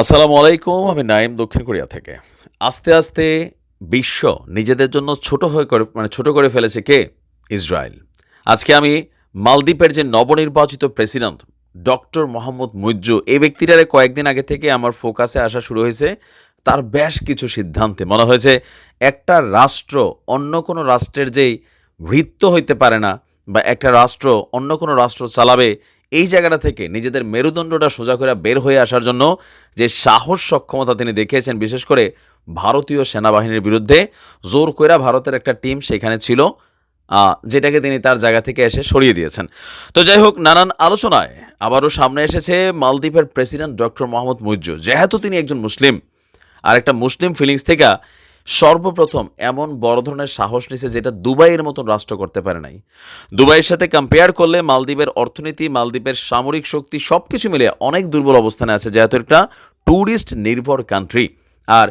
আসসালামু আলাইকুম, আমি নাইম দক্ষিণ কোরিয়া থেকে। আস্তে আস্তে বিশ্ব নিজেদের জন্য ছোট হয়ে করে মানে ছোট করে ফেলেছে কে? ইসরায়েল। আজকে আমি মালদ্বীপের যে নবনির্বাচিত প্রেসিডেন্ট, ডক্টর মোহাম্মদ মুজ্জু এই ব্যক্তিটারে কয়েকদিন আগে থেকে আমার ফোকাসে আসা শুরু হয়েছে। তার বেশ কিছু সিদ্ধান্তে, মনে হয়েছে একটা রাষ্ট্র অন্য কোনো রাষ্ট্রের যেই ভৃত্য হইতে পারে না, বা একটা রাষ্ট্র অন্য কোনো রাষ্ট্র চালাবে এই জায়গাটা থেকে নিজেদের মেরুদণ্ডটা সোজা করে বের হয়ে আসার জন্য যে সাহস, সক্ষমতা তিনি দেখিয়েছেন, বিশেষ করে ভারতীয় সেনাবাহিনীর বিরুদ্ধে, জোর কইরা ভারতের একটা টিম সেখানে ছিল যেটাকে তিনি তার জায়গা থেকে এসে সরিয়ে দিয়েছেন। তো যাই হোক, নানান আলোচনায় আবারও সামনে এসেছে মালদ্বীপের প্রেসিডেন্ট ডক্টর মোহাম্মদ মুজ্জু যেহেতু তিনি একজন মুসলিম আর একটা মুসলিম ফিলিংস থেকে সর্বপ্রথম এমন বড় ধরনের সাহস নিছে যেটা দুবাইয়ের মতন রাষ্ট্র করতে পারে নাই। দুবাইয়ের সাথে কম্পেয়ার করলে মালদ্বীপের অর্থনীতি, মালদ্বীপের সামরিক শক্তি সব কিছু মিলে অনেক দুর্বল অবস্থানে আছে, যেহেতু একটা ট্যুরিস্ট নির্ভর কান্ট্রি আর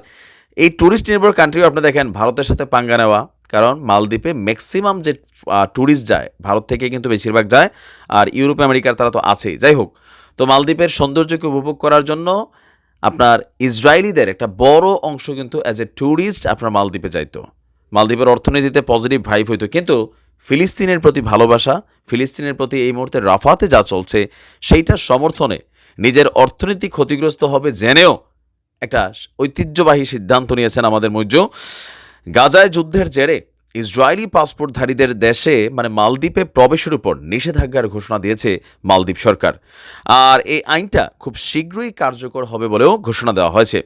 এই ট্যুরিস্ট নির্ভর কান্ট্রিও আপনি দেখেন, ভারতের সাথে পাঙ্গা নেওয়া, কারণ মালদ্বীপে ম্যাক্সিমাম যে ট্যুরিস্ট যায়, ভারত থেকে কিন্তু বেশিরভাগ যায়, আর ইউরোপ, আমেরিকার তারা তো আছেই। যাই হোক, তো মালদ্বীপের সৌন্দর্যকে উপভোগ করার জন্য আপনার ইসরায়েলিদের একটা বড় অংশ কিন্তু অ্যাজ এ ট্যুরিস্ট আপনার মালদ্বীপে যাইতো। মালদ্বীপের অর্থনীতিতে পজিটিভ ভাইব হইতো, কিন্তু ফিলিস্তিনের প্রতি ভালোবাসা, ফিলিস্তিনের প্রতি এই মুহূর্তে রাফাতে যা চলছে সেইটার সমর্থনে নিজের অর্থনীতি ক্ষতিগ্রস্ত হবে জেনেও একটা ঐতিহ্যবাহী সিদ্ধান্ত নিয়েছেন আমাদের মৈর্য। গাজায় যুদ্ধের জেরে ইসরায়েলি পাসপোর্টধারীদের দেশে মানে মালদ্বীপে প্রবেশের উপর নিষেধাজ্ঞার ঘোষণা দিয়েছে মালদ্বীপ সরকার। আর এই আইনটা খুব শীঘ্রই কার্যকর হবে বলেও ঘোষণা দেওয়া হয়েছে।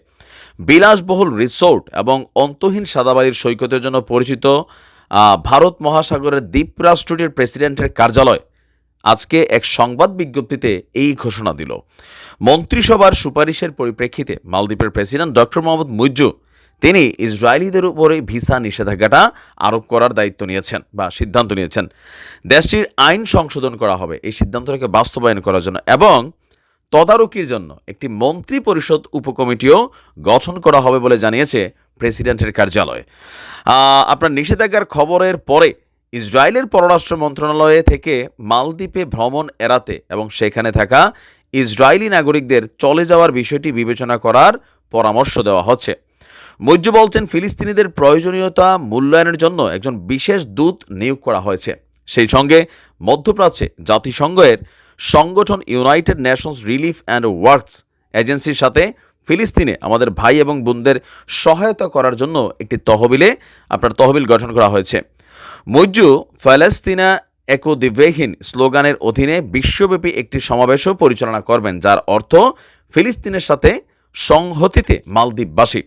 বিলাসবহুল রিসোর্ট এবং অন্তহীন সাদাবাড়ির সৈকতের জন্য পরিচিত ভারত মহাসাগরের দ্বীপরাষ্ট্রটির প্রেসিডেন্টের কার্যালয় আজকে এক সংবাদ বিজ্ঞপ্তিতে এই ঘোষণা দিল। মন্ত্রিসভার সুপারিশের পরিপ্রেক্ষিতে মালদ্বীপের প্রেসিডেন্ট ডক্টর মোহাম্মদ মুজ্জু তিনি ইসরায়েলিদের উপরে ভিসা নিষেধাজ্ঞাটা আরোপ করার দায়িত্ব নিয়েছেন বা সিদ্ধান্ত নিয়েছেন। দেশটির আইন সংশোধন করা হবে, এই সিদ্ধান্তটাকে বাস্তবায়ন করার জন্য এবং তদারকির জন্য একটি মন্ত্রী পরিষদ উপকমিটিও গঠন করা হবে বলে জানিয়েছে প্রেসিডেন্টের কার্যালয়। আপনার নিষেধাজ্ঞার খবরের পরে ইসরায়েলের পররাষ্ট্র মন্ত্রণালয়ে থেকে মালদ্বীপে ভ্রমণ এড়াতে এবং সেখানে থাকা ইসরায়েলি নাগরিকদের চলে যাওয়ার বিষয়টি বিবেচনা করার পরামর্শ দেওয়া হচ্ছে। মৈর্য বলছেন, ফিলিস্তিনিদের প্রয়োজনীয়তা মূল্যায়নের জন্য একজন বিশেষ দূত নিয়োগ করা হয়েছে। সেই সঙ্গে মধ্যপ্রাচ্যে জাতিসংঘের সংগঠন United Nations Relief and Works এজেন্সির সাথে ফিলিস্তিনে আমাদের ভাই এবং বোনদের সহায়তা করার জন্য একটি তহবিলে, আপনার তহবিল গঠন করা হয়েছে। মৈজু ফ্যালেস্তিনা একো দিব্যহীন স্লোগানের অধীনে বিশ্বব্যাপী একটি সমাবেশও পরিচালনা করবেন, যার অর্থ ফিলিস্তিনের সাথে সংহতিতে মালদ্বীপবাসী।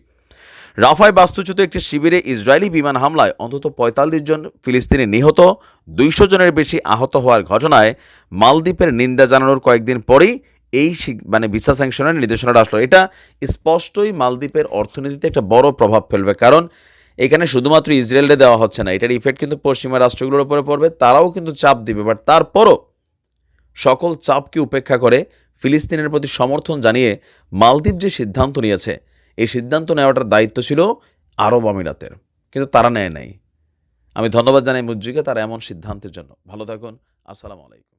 রাফায় বাস্তুচ্যুত একটি শিবিরে ইসরায়েলি বিমান হামলায় অন্তত পঁয়তাল্লিশ জন ফিলিস্তিনি নিহত, দুইশো জনের বেশি আহত হওয়ার ঘটনায় মালদ্বীপের নিন্দা জানানোর কয়েকদিন পরেই এই মানে ভিসা স্যাংশনের নির্দেশনাটা আসলো। এটা স্পষ্টই মালদ্বীপের অর্থনীতিতে একটা বড় প্রভাব ফেলবে, কারণ এখানে শুধুমাত্র ইসরায়েলে দেওয়া হচ্ছে না, এটার ইফেক্ট কিন্তু পশ্চিমা রাষ্ট্রগুলোর উপরে পড়বে, তারাও কিন্তু চাপ দিবে। বাট তারপরও সকল চাপকে উপেক্ষা করে ফিলিস্তিনের প্রতি সমর্থন জানিয়ে মালদ্বীপ যে সিদ্ধান্ত নিয়েছে এই সিদ্ধান্ত নেওয়াটার দায়িত্ব ছিল আরব আমিরাতের, কিন্তু তারা নেয় নাই। আমি ধন্যবাদ জানাই মুজ্জিকে তার এমন সিদ্ধান্তের জন্য। ভালো থাকুন, আসসালামু আলাইকুম।